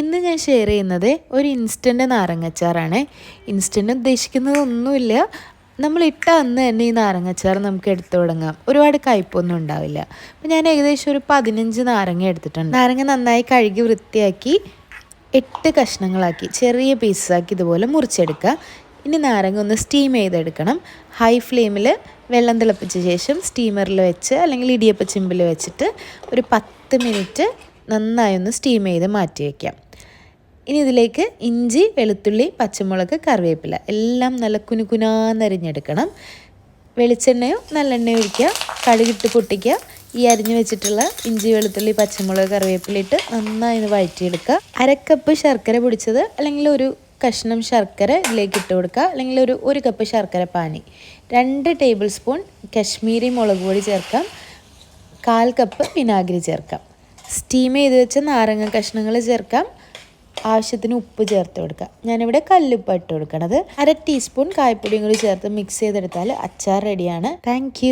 ഇന്ന് ഞാൻ ഷെയർ ചെയ്യുന്നത് ഒരു ഇൻസ്റ്റന്റ് നാരങ്ങച്ചാറാണ്. ഉദ്ദേശിക്കുന്നത് ഒന്നുമില്ല നമ്മൾ ഇട്ട അന്ന് തന്നെ ഈ നാരങ്ങച്ചാർ നമുക്ക് എടുത്തു തുടങ്ങാം. ഒരുപാട് കയ്പൊന്നും ഉണ്ടാവില്ല. അപ്പം ഞാൻ ഏകദേശം ഒരു പതിനഞ്ച് നാരങ്ങ എടുത്തിട്ടുണ്ട്. നാരങ്ങ നന്നായി കഴുകി വൃത്തിയാക്കി എട്ട് കഷ്ണങ്ങളാക്കി ചെറിയ പീസാക്കി ഇതുപോലെ മുറിച്ചെടുക്കുക. ഇനി നാരങ്ങ ഒന്ന് സ്റ്റീം ചെയ്തെടുക്കണം. ഹൈ ഫ്ലെയിമിൽ വെള്ളം തിളപ്പിച്ച ശേഷം സ്റ്റീമറിൽ വെച്ച് അല്ലെങ്കിൽ ഇടിയപ്പ ചിമ്പിൽ വെച്ചിട്ട് ഒരു പത്ത് മിനിറ്റ് നന്നായി ഒന്ന് സ്റ്റീം ചെയ്ത് മാറ്റി വയ്ക്കാം ഇനി ഇതിലേക്ക് ഇഞ്ചി വെളുത്തുള്ളി പച്ചമുളക് കറിവേപ്പില എല്ലാം നല്ല കുനുകുനാന്നരിഞ്ഞെടുക്കണം. വെളിച്ചെണ്ണയോ നല്ലെണ്ണയോ ഒഴിക്കുക. കടുകിട്ട് പൊട്ടിക്കുക. ഈ അരിഞ്ഞു വെച്ചിട്ടുള്ള ഇഞ്ചി വെളുത്തുള്ളി പച്ചമുളക് കറിവേപ്പില ഇട്ട് നന്നായി ഒന്ന് വഴറ്റിയെടുക്കുക. അരക്കപ്പ് ശർക്കര പൊടിച്ചത് അല്ലെങ്കിൽ ഒരു കഷ്ണം ശർക്കര ഇതിലേക്ക് ഇട്ട് കൊടുക്കുക. അല്ലെങ്കിൽ ഒരു ഒരു കപ്പ് ശർക്കര പാനി. രണ്ട് ടേബിൾ സ്പൂൺ കശ്മീരി മുളക് പൊടി ചേർക്കാം. കാൽ കപ്പ് വിനാഗിരി ചേർക്കാം. സ്റ്റീം ചെയ്ത് വെച്ച നാരങ്ങ കഷ്ണങ്ങൾ ചേർക്കാം. ആവശ്യത്തിന് ഉപ്പ് ചേർത്ത് കൊടുക്കുക ഞാനിവിടെ കല്ലുപ്പ് ഇട്ട് കൊടുക്കണത്. അര ടീസ്പൂൺ കായപ്പൊടിയും കൂടി ചേർത്ത് മിക്സ് ചെയ്തെടുത്താൽ അച്ചാർ റെഡിയാണ് താങ്ക്